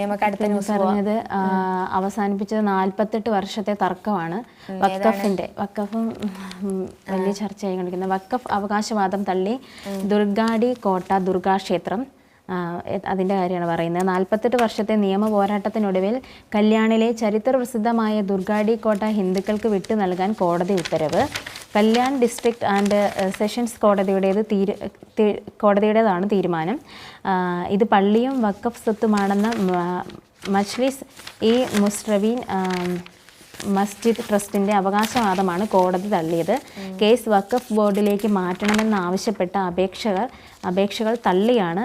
നമുക്ക് അടുത്ത ന്യൂസ് പറഞ്ഞത് അവസാനിപ്പിച്ചത് നാൽപ്പത്തെട്ട് വർഷത്തെ തർക്കമാണ്. വക്കഫിന്റെ വക്കഫും വലിയ ചർച്ചയായി കൊണ്ടിരിക്കുന്നത് വക്കഫ് അവകാശവാദം തള്ളി ദുർഗാടി കോട്ട ദുർഗാക്ഷേത്രം ക്ഷേത്രം അതിന്റെ കാര്യമാണ് പറയുന്നത്. നാൽപ്പത്തെട്ട് വർഷത്തെ നിയമ പോരാട്ടത്തിനൊടുവിൽ കല്യാണിലെ ചരിത്ര പ്രസിദ്ധമായ ദുർഗാടി കോട്ട ഹിന്ദുക്കൾക്ക് വിട്ടു നൽകാൻ കോടതി ഉത്തരവ്. കല്യാൺ ഡിസ്ട്രിക്ട് ആൻഡ് സെഷൻസ് കോടതിയുടേത് തീരു കോടതിയുടേതാണ് തീരുമാനം. ഇത് പള്ളിയും വക്കഫ് സ്വത്തുമാണെന്ന മജ്ലിസ് ഇ മുസ്രവീൻ മസ്ജിദ് ട്രസ്റ്റിന്റെ അവകാശവാദമാണ് കോടതി തള്ളിയത്. കേസ് വക്കഫ് ബോർഡിലേക്ക് മാറ്റണമെന്നാവശ്യപ്പെട്ട അപേക്ഷകർ അപേക്ഷകൾ തള്ളിയാണ്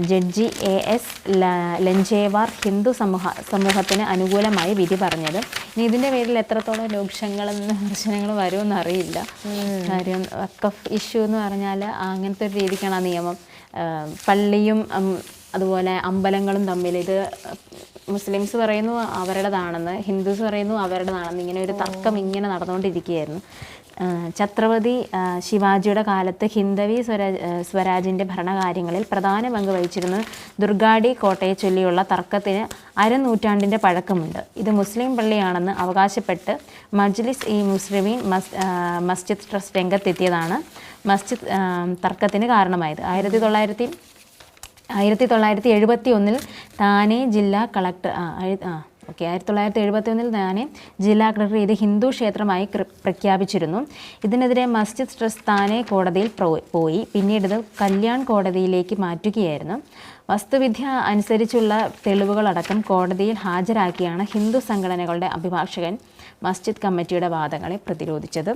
ജഡ്ജി എ എസ് ല- ലഞ്ചേവാർ ഹിന്ദു സമൂഹ സമൂഹത്തിന് അനുകൂലമായി വിധി പറഞ്ഞത്. ഇനി ഇതിന്റെ പേരിൽ എത്രത്തോളം രൂക്ഷങ്ങളും വിമർശനങ്ങളും വരുമെന്ന് അറിയില്ല. കാര്യം വക്കഫ് ഇഷ്യൂ എന്ന് പറഞ്ഞാൽ അങ്ങനത്തെ ഒരു രീതിക്കാണ് ആ നിയമം. പള്ളിയും അതുപോലെ അമ്പലങ്ങളും തമ്മിൽ ഇത് മുസ്ലിംസ് പറയുന്നു അവരുടേതാണെന്ന് ഹിന്ദുസ് പറയുന്നു അവരുടേതാണെന്ന് ഇങ്ങനെ ഒരു തർക്കം ഇങ്ങനെ നടന്നുകൊണ്ടിരിക്കുകയായിരുന്നു. ഛത്രപതി ശിവാജിയുടെ കാലത്ത് ഹിന്ദവി സ്വരാജ് സ്വരാജിന്റെ ഭരണകാര്യങ്ങളിൽ പ്രധാന പങ്ക് വഹിച്ചിരുന്ന ദുർഗാഡി കോട്ടയെ ചൊല്ലിയുള്ള തർക്കത്തിന് അരനൂറ്റാണ്ടിന്റെ പഴക്കമുണ്ട്. ഇത് മുസ്ലിം പള്ളിയാണെന്ന് അവകാശപ്പെട്ട് മജ്ലിസ് ഇ മുസ്ലിമീൻ മസ് മസ്ജിദ് ട്രസ്റ്റ് രംഗത്തെത്തിയതാണ് മസ്ജിദ് തർക്കത്തിന് കാരണമായത്. ആയിരത്തി തൊള്ളായിരത്തി ആയിരത്തി തൊള്ളായിരത്തി എഴുപത്തി ഒന്നിൽ താനെ ജില്ലാ കളക്ടർ ആ ആ ഓക്കെ ആയിരത്തി തൊള്ളായിരത്തി എഴുപത്തി ഒന്നിൽ താനെ ജില്ലാ കളക്ടർ ഇത് ഹിന്ദു ക്ഷേത്രമായി പ്രഖ്യാപിച്ചിരുന്നു. ഇതിനെതിരെ മസ്ജിദ് ട്രസ്റ്റ് താനെ കോടതിയിൽ പോയി. പിന്നീട് ഇത് കല്യാൺ കോടതിയിലേക്ക് മാറ്റുകയായിരുന്നു. വസ്തുവിദ്യ അനുസരിച്ചുള്ള തെളിവുകളടക്കം കോടതിയിൽ ഹാജരാക്കിയാണ് ഹിന്ദു സംഘടനകളുടെ അഭിഭാഷകൻ മസ്ജിദ് കമ്മിറ്റിയുടെ വാദങ്ങളെ പ്രതിരോധിച്ചത്.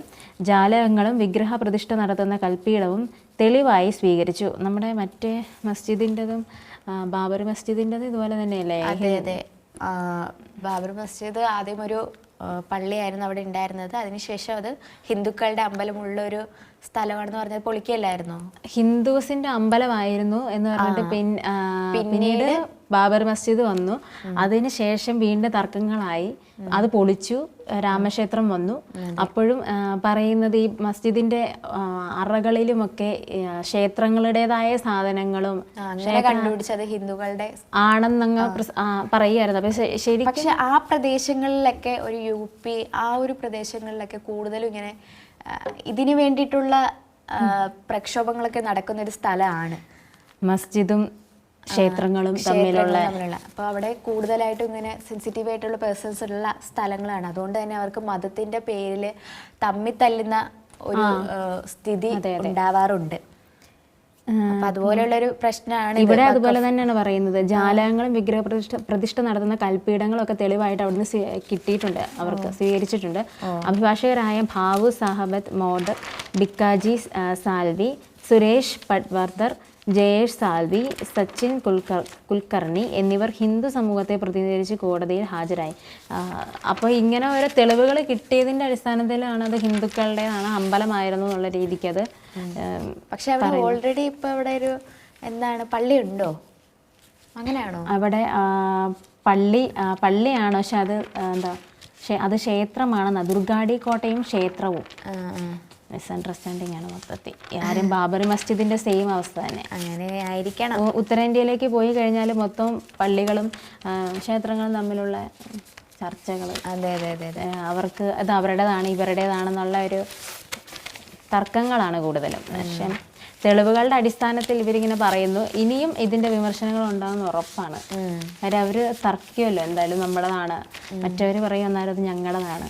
ജാലകങ്ങളും വിഗ്രഹ പ്രതിഷ്ഠ നടത്തുന്ന കൽപ്പീഠവും തെളിവായി സ്വീകരിച്ചു. നമ്മുടെ മറ്റേ മസ്ജിദിന്റെതും ബാബർ മസ്ജിദിന്റെതും ഇതുപോലെ തന്നെയല്ലേ? അതെ അതെ. ബാബർ മസ്ജിദ് ആദ്യം ഒരു പള്ളിയായിരുന്നു അവിടെ ഉണ്ടായിരുന്നത്. അതിനുശേഷം അത് ഹിന്ദുക്കളുടെ അമ്പലമുള്ള ഒരു സ്ഥലമാണെന്ന് പറഞ്ഞത് പൊളിക്കല്ലായിരുന്നു? ഹിന്ദുസിന്റെ അമ്പലമായിരുന്നു എന്ന് പറഞ്ഞിട്ട് പിന്നീട് ബാബർ മസ്ജിദ് വന്നു. അതിന് ശേഷം വീണ്ടും തർക്കങ്ങളായി. അത് പൊളിച്ചു. രാമക്ഷേത്രം വന്നു. അപ്പോഴും പറയുന്നത് ഈ മസ്ജിദിന്റെ അറകളിലുമൊക്കെ ക്ഷേത്രങ്ങളുടേതായ സാധനങ്ങളും കണ്ടുപിടിച്ചത് ഹിന്ദുക്കളുടെ ആണെന്നങ്ങ് പറയുമായിരുന്നു. അപ്പൊ ശരി പക്ഷെ ആ പ്രദേശങ്ങളിലൊക്കെ ഒരു യു പി ആ ഒരു പ്രദേശങ്ങളിലൊക്കെ കൂടുതലും ഇങ്ങനെ ഇതിന് വേണ്ടിയിട്ടുള്ള പ്രക്ഷോഭങ്ങളൊക്കെ നടക്കുന്ന ഒരു സ്ഥലമാണ്. മസ്ജിദും ക്ഷേത്രങ്ങളും തമ്മിലുള്ള അപ്പൊ അപ്പോൾ അവിടെ കൂടുതലായിട്ടും ഇങ്ങനെ സെൻസിറ്റീവ് ആയിട്ടുള്ള പേഴ്സൺസ് ഉള്ള സ്ഥലങ്ങളാണ്. അതുകൊണ്ട് തന്നെ അവർക്ക് മതത്തിന്റെ പേരിൽ തമ്മി തല്ലുന്ന ഒരു സ്ഥിതി ഉണ്ടാവാറുണ്ട്. അതുപോലെയുള്ളൊരു പ്രശ്നമാണ് ഇവിടെ അതുപോലെ തന്നെയാണ് പറയുന്നത്. ജാലകങ്ങളും വിഗ്രഹ പ്രതിഷ്ഠ പ്രതിഷ്ഠ നടത്തുന്ന കൽപ്പീഠങ്ങളും ഒക്കെ തെളിവായിട്ട് അവിടുന്ന് കിട്ടിയിട്ടുണ്ട്. അവർക്ക് സ്വീകരിച്ചിട്ടുണ്ട്. അഭിഭാഷകരായ ഭാവു സാഹബത്ത് മോദർ ബിക്കാജി സാൽവി സുരേഷ് പട്വർദ്ധർ ജയേഷ് സാൽവി സച്ചിൻ കുൽക്കർ കുൽക്കർണി എന്നിവർ ഹിന്ദു സമൂഹത്തെ പ്രതിനിധീകരിച്ച് കോടതിയിൽ ഹാജരായി. അപ്പോൾ ഇങ്ങനെ ഓരോ തെളിവുകൾ കിട്ടിയതിന്റെ അടിസ്ഥാനത്തിലാണ് അത് ഹിന്ദുക്കളുടേതാണ് അമ്പലമായിരുന്നു എന്നുള്ള രീതിക്ക് അത് പക്ഷേ അവിടെ ഓൾറെഡി ഇപ്പം ഇവിടെ ഒരു എന്താണ് പള്ളി ഉണ്ടോ? അങ്ങനെയാണോ? അവിടെ പള്ളി പള്ളിയാണ്. പക്ഷെ അത് എന്താ അത് ക്ഷേത്രമാണെന്ന് ദുർഗാടി കോട്ടയും ക്ഷേത്രവും. മിസ്അണ്ടർസ്റ്റാൻഡിങ് ആണ് മൊത്തത്തിൽ ആരും ബാബറി മസ്ജിദിന്റെ സെയിം അവസ്ഥ തന്നെ. അങ്ങനെ ആയിരിക്കണം. ഉത്തരേന്ത്യയിലേക്ക് പോയി കഴിഞ്ഞാൽ മൊത്തം പള്ളികളും ക്ഷേത്രങ്ങളും തമ്മിലുള്ള ചർച്ചകൾ അതെ അതെ അതെ അതെ. അവർക്ക് അത് അവരുടേതാണ് ഇവരുടേതാണെന്നുള്ള ഒരു തർക്കങ്ങളാണ് കൂടുതലും. പക്ഷെ തെളിവുകളുടെ അടിസ്ഥാനത്തിൽ ഇവരിങ്ങനെ പറയുന്നു. ഇനിയും ഇതിന്റെ വിമർശനങ്ങൾ ഉണ്ടാകുന്ന ഉറപ്പാണ്. കാര്യം അവർ തർക്കിക്കുമല്ലോ എന്തായാലും നമ്മുടേതാണ് മറ്റവര് പറയും എന്നാലും അത് ഞങ്ങളുടേതാണ്